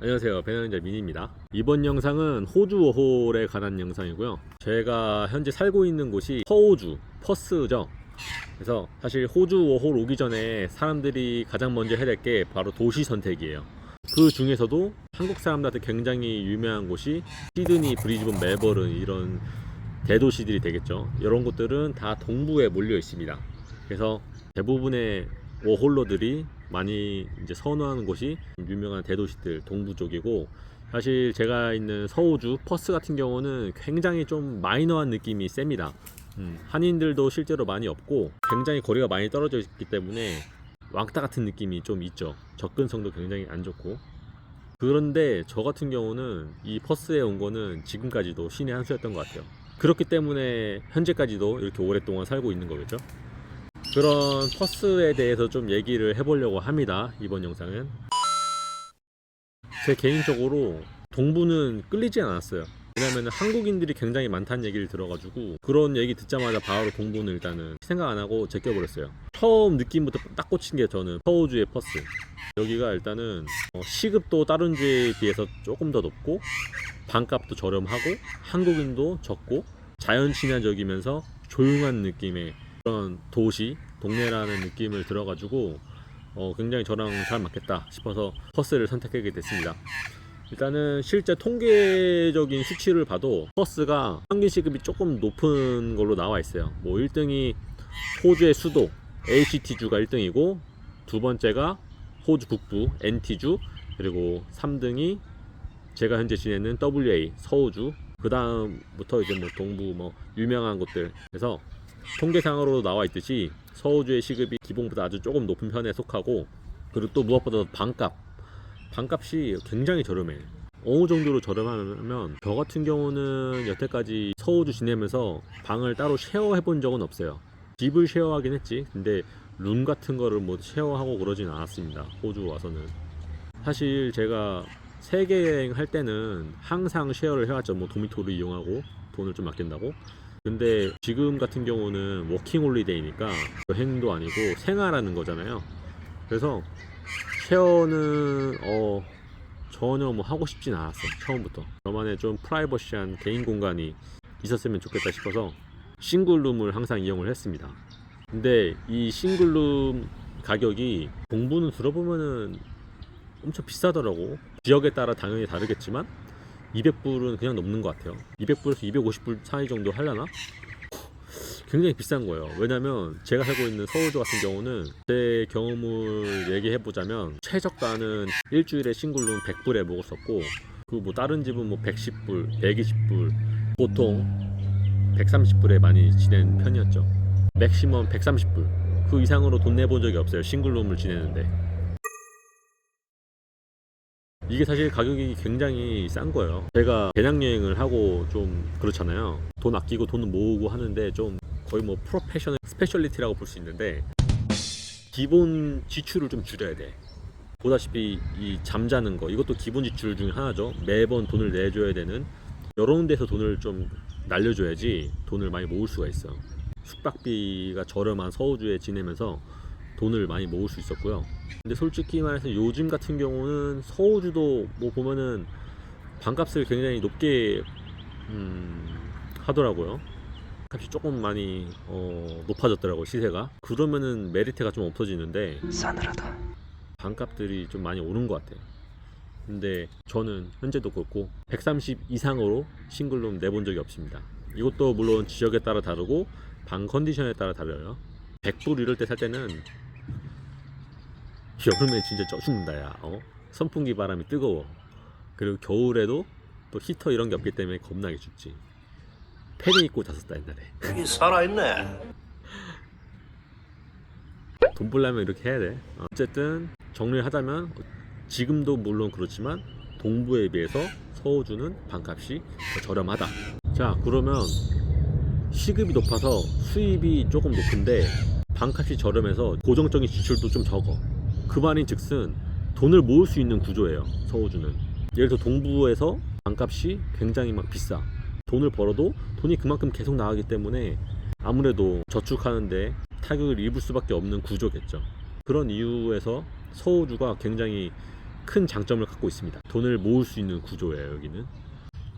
안녕하세요. 배낭자 민입니다. 이번 영상은 호주 워홀에 관한 영상이고요. 제가 현재 살고 있는 곳이 서호주 퍼스죠. 그래서 사실 호주 워홀 오기 전에 사람들이 가장 먼저 해야 될 게 바로 도시 선택이에요. 그 중에서도 한국 사람들한테 굉장히 유명한 곳이 시드니, 브리즈번, 멜버른 이런 대도시들이 되겠죠. 이런 곳들은 다 동부에 몰려 있습니다. 그래서 대부분의 워홀러들이 많이 이제 선호하는 곳이 유명한 대도시들 동부 쪽이고 사실 제가 있는 서호주 퍼스 같은 경우는 굉장히 좀 마이너한 느낌이 셉니다. 음, 한인들도 실제로 많이 없고 굉장히 거리가 많이 떨어져 있기 때문에 왕따 같은 느낌이 좀 있죠. 접근성도 굉장히 안 좋고 그런데 저 같은 경우는 이 퍼스에 온 거는 지금까지도 신의 한 수였던 것 같아요. 그렇기 때문에 현재까지도 이렇게 오랫동안 살고 있는 거겠죠. 그런 퍼스에 대해서 좀 얘기를 해보려고 합니다. 이번 영상은. 제 개인적으로 동부는 끌리지 않았어요. 왜냐면 한국인들이 굉장히 많다는 얘기를 들어가지고 그런 얘기 듣자마자 바로 동부는 일단은 생각 안 하고 제껴버렸어요. 처음 느낌부터 딱 꽂힌 게 저는 서우주의 퍼스. 여기가 일단은 어, 시급도 다른 주에 비해서 조금 더 높고 반값도 저렴하고 한국인도 적고 자연 친화적이면서 조용한 느낌의 그런 도시 동네라는 느낌을 들어가지고 어, 굉장히 저랑 잘 맞겠다 싶어서 퍼스를 선택하게 됐습니다. 일단은 실제 통계적인 수치를 봐도 퍼스가 평균 시급이 조금 높은 걸로 나와 있어요. 뭐 1등이 호주의 수도 HT주가 1등이고 두 번째가 호주 북부 NT주 그리고 3등이 제가 현재 지내는 WA 서호주 그 다음부터 이제 뭐 동부 뭐 유명한 곳들 그래서 통계상으로 나와 있듯이 서호주의 시급이 기본보다 아주 조금 높은 편에 속하고 그리고 또 무엇보다 반값. 반값이 굉장히 저렴해. 어느 정도로 저렴하면 저 같은 경우는 여태까지 서호주 지내면서 방을 따로 쉐어해 본 적은 없어요. 집을 쉐어하긴 했지. 근데 룸 같은 거를 뭐 쉐어하고 그러진 않았습니다. 호주 와서는. 사실 제가 세계 여행 할 때는 항상 쉐어를 해왔죠. 뭐 도미토를 이용하고 돈을 좀 아낀다고 근데 지금 같은 경우는 워킹 홀리데이니까 여행도 아니고 생활하는 거잖아요. 그래서 쉐어는 어 전혀 뭐 하고 싶진 않았어 처음부터 저만의 좀 프라이버시한 개인 공간이 있었으면 좋겠다 싶어서 싱글룸을 항상 이용을 했습니다. 근데 이 싱글룸 가격이 공부는 들어보면은 엄청 비싸더라고. 지역에 따라 당연히 다르겠지만 200불은 그냥 넘는 것 같아요. 200불에서 250불 사이 정도 하려나? 굉장히 비싼 거예요. 왜냐면 제가 살고 있는 서울도 같은 경우는 제 경험을 얘기해 보자면 최저가는 일주일에 싱글룸 100불에 먹었었고 그뭐 다른 집은 뭐 110불, 120불 보통 130불에 많이 지낸 편이었죠. 맥시멈 130불 그 이상으로 돈 내본 적이 없어요. 싱글룸을 지내는데. 이게 사실 가격이 굉장히 싼 거예요. 제가 배낭여행을 하고 좀 그렇잖아요. 돈 아끼고 돈 모으고 하는데 좀 거의 뭐 프로페셔널 스페셜리티라고 볼 수 있는데 기본 지출을 좀 줄여야 돼. 보다시피 이 잠자는 거 이것도 기본 지출 중에 하나죠. 매번 돈을 내줘야 되는 이런 데서 돈을 좀 날려줘야지 돈을 많이 모을 수가 있어. 숙박비가 저렴한 서우주에 지내면서 돈을 많이 모을 수 있었고요. 근데 솔직히 말해서 요즘 같은 경우는 서우주도 뭐 보면은 반값을 굉장히 높게 음, 하더라고요. 값이 조금 많이 어, 높아졌더라고 요 시세가. 그러면은 메리트가 좀 없어지는데 싸늘하다. 반값들이 좀 많이 오른 것 같아요. 근데 저는 현재도 그렇고 130 이상으로 싱글룸 내본 적이 없습니다. 이것도 물론 지역에 따라 다르고 방 컨디션에 따라 다르요. 100불 이럴 때 살 때는 여름에 진짜 쪄 죽는다 야. 어? 선풍기 바람이 뜨거워. 그리고 겨울에도 또 히터 이런 게 없기 때문에 겁나게 춥지. 패딩 입고 잤었다 옛날에. 그게 살아있네. 돈 벌려면 이렇게 해야 돼. 어, 어쨌든 정리를 하자면 지금도 물론 그렇지만 동부에 비해서 서호주는 반값이 더 저렴하다. 자 그러면 시급이 높아서 수입이 조금 높은데 반값이 저렴해서 고정적인 지출도 좀 적어. 그 말인즉슨 돈을 모을 수 있는 구조예요. 서호주는. 예를 들어 동부에서 반값이 굉장히 막 비싸. 돈을 벌어도 돈이 그만큼 계속 나가기 때문에 아무래도 저축하는데 타격을 입을 수밖에 없는 구조겠죠. 그런 이유에서 서호주가 굉장히 큰 장점을 갖고 있습니다. 돈을 모을 수 있는 구조예요, 여기는.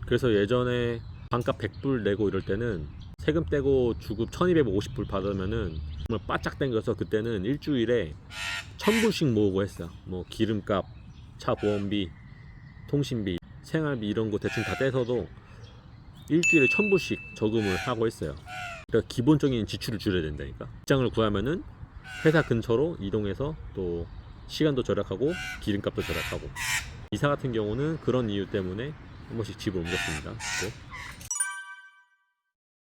그래서 예전에 반값 100불 내고 이럴 때는 세금 떼고 주급 1250불 받으면은 정말 바짝 땡겨서 그때는 일주일에 1000불씩 모으고 했어. 뭐 기름값, 차 보험비, 통신비, 생활비 이런 거 대충 다 떼서도 일주일에 1000불씩 저금을 하고 했어요. 그러니까 기본적인 지출을 줄여야 된다니까. 직장을 구하면은 회사 근처로 이동해서 또 시간도 절약하고 기름값도 절약하고 이사 같은 경우는 그런 이유 때문에 한 번씩 집을 옮겼습니다. 또.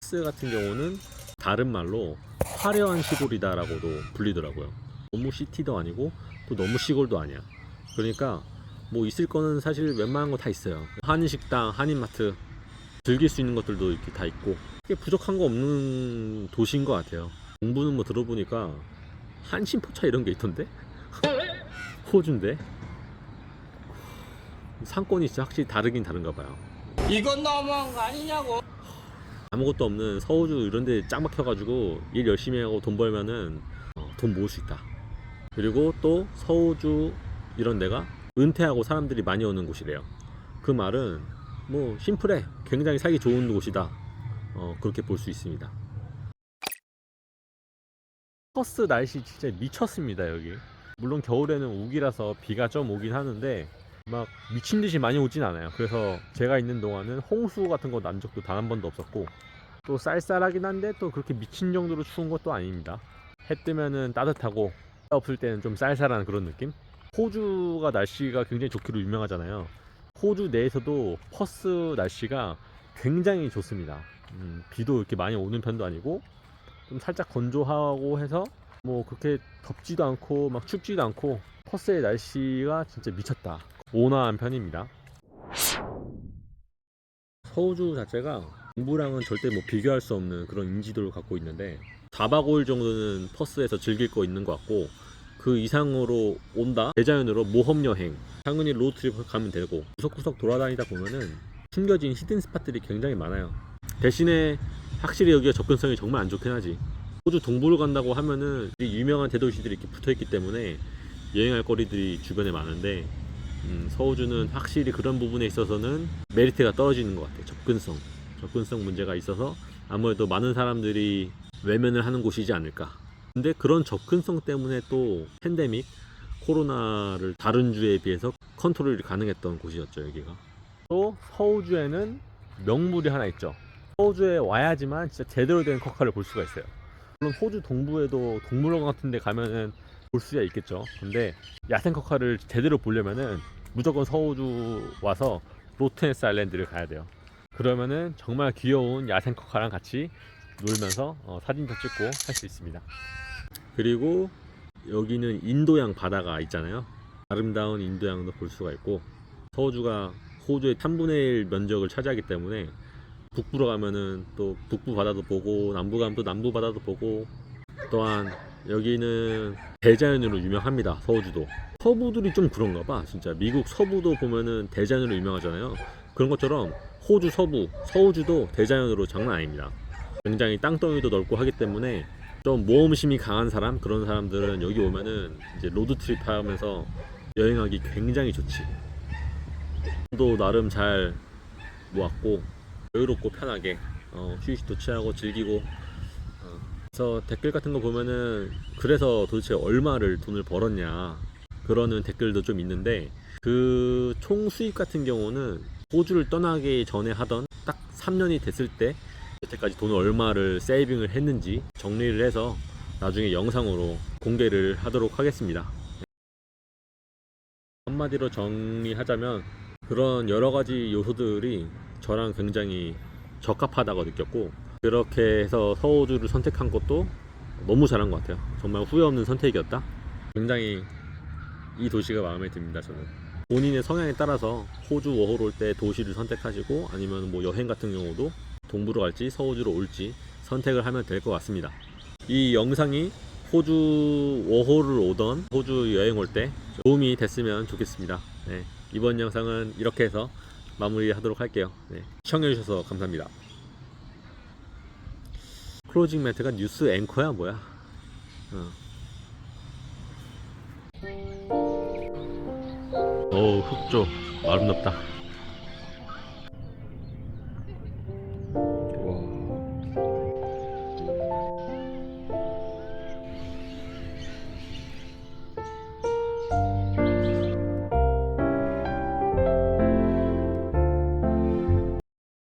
스 같은 경우는 다른 말로 화려한 시골이다라고도 불리더라고요. 너무 시티도 아니고 또 너무 시골도 아니야. 그러니까 뭐 있을 거는 사실 웬만한 거 다 있어요. 한인 식당, 한인 마트 즐길 수 있는 것들도 이렇게 다 있고 이게 부족한 거 없는 도시인 것 같아요. 공부는 뭐 들어보니까 한신포차 이런 게 있던데 호주인데 상권이 진짜 확실히 다르긴 다른가 봐요. 이건 너무한 거 아니냐고. 아무것도 없는 서호주 이런 데 짱 막혀가지고 일 열심히 하고 돈 벌면은 어, 돈 모을 수 있다. 그리고 또 서호주 이런 데가 은퇴하고 사람들이 많이 오는 곳이래요. 그 말은 뭐 심플해. 굉장히 살기 좋은 곳이다. 어, 그렇게 볼 수 있습니다. 퍼스 날씨 진짜 미쳤습니다, 여기. 물론 겨울에는 우기라서 비가 좀 오긴 하는데 막 미친 듯이 많이 오진 않아요. 그래서 제가 있는 동안은 홍수 같은 거 난 적도 단 한 번도 없었고 또 쌀쌀하긴 한데 또 그렇게 미친 정도로 추운 것도 아닙니다. 해 뜨면은 따뜻하고 해 없을 때는 좀 쌀쌀한 그런 느낌? 호주가 날씨가 굉장히 좋기로 유명하잖아요. 호주 내에서도 퍼스 날씨가 굉장히 좋습니다. 음, 비도 이렇게 많이 오는 편도 아니고 좀 살짝 건조하고 해서 뭐 그렇게 덥지도 않고 막 춥지도 않고 퍼스의 날씨가 진짜 미쳤다. 온화한 편입니다. 서우주 자체가 동부랑은 절대 뭐 비교할 수 없는 그런 인지도를 갖고 있는데 4박 5일 정도는 퍼스에서 즐길 거 있는 것 같고 그 이상으로 온다 대자연으로 모험 여행 당연히 로드트립 가면 되고 구석구석 돌아다니다 보면은 숨겨진 히든 스팟들이 굉장히 많아요 대신에 확실히 여기가 접근성이 정말 안 좋긴 하지 호주 동부를 간다고 하면은 이 유명한 대도시들이 이렇게 붙어 있기 때문에 여행할 거리들이 주변에 많은데 음, 서호주는 확실히 그런 부분에 있어서는 메리트가 떨어지는 것 같아요. 접근성. 접근성 문제가 있어서 아무래도 많은 사람들이 외면을 하는 곳이지 않을까. 근데 그런 접근성 때문에 또 팬데믹, 코로나를 다른 주에 비해서 컨트롤이 가능했던 곳이었죠, 여기가. 또 서호주에는 명물이 하나 있죠. 서호주에 와야지만 진짜 제대로 된 커카를 볼 수가 있어요. 물론 호주 동부에도 동물원 같은 데 가면은 볼 수야 있겠죠. 근데 야생 커카를 제대로 보려면은 무조건 서호주 와서 로트네스 아일랜드를 가야 돼요. 그러면은 정말 귀여운 야생 커카랑 같이 놀면서 어, 사진도 찍고 할 수 있습니다. 그리고 여기는 인도양 바다가 있잖아요. 아름다운 인도양도 볼 수가 있고 서호주가 호주의 3분의 1 면적을 차지하기 때문에 북부로 가면은 또 북부 바다도 보고 남부 가면 또 남부 바다도 보고 또한 여기는 대자연으로 유명합니다. 서호주도. 서부들이 좀 그런가 봐. 진짜 미국 서부도 보면은 대자연으로 유명하잖아요. 그런 것처럼 호주 서부, 서호주도 대자연으로 장난 아닙니다. 굉장히 땅덩이도 넓고 하기 때문에 좀 모험심이 강한 사람 그런 사람들은 여기 오면은 이제 로드 트립 하면서 여행하기 굉장히 좋지. 도 나름 잘 모았고 여유롭고 편하게 어, 휴식도 취하고 즐기고 어, 그래서 댓글 같은 거 보면은 그래서 도대체 얼마를 돈을 벌었냐 그러는 댓글도 좀 있는데 그 총 수입 같은 경우는 호주를 떠나기 전에 하던 딱 3년이 됐을 때 여태까지 돈을 얼마를 세이빙을 했는지 정리를 해서 나중에 영상으로 공개를 하도록 하겠습니다. 한마디로 정리하자면 그런 여러 가지 요소들이 저랑 굉장히 적합하다고 느꼈고 그렇게 해서 서호주를 선택한 것도 너무 잘한 것 같아요. 정말 후회 없는 선택이었다. 굉장히 이 도시가 마음에 듭니다. 저는 본인의 성향에 따라서 호주 워홀 올때 도시를 선택하시고 아니면 뭐 여행 같은 경우도 동부로 갈지 서호주로 올지 선택을 하면 될 것 같습니다. 이 영상이 호주 워홀을 오던 호주 여행 올 때 도움이 됐으면 좋겠습니다. 네, 이번 영상은 이렇게 해서 마무리하도록 할게요. 네, 시청해주셔서 감사합니다. 클로징 멘트가 뉴스 앵커야 뭐야? 어. 어우 흑조 아름답다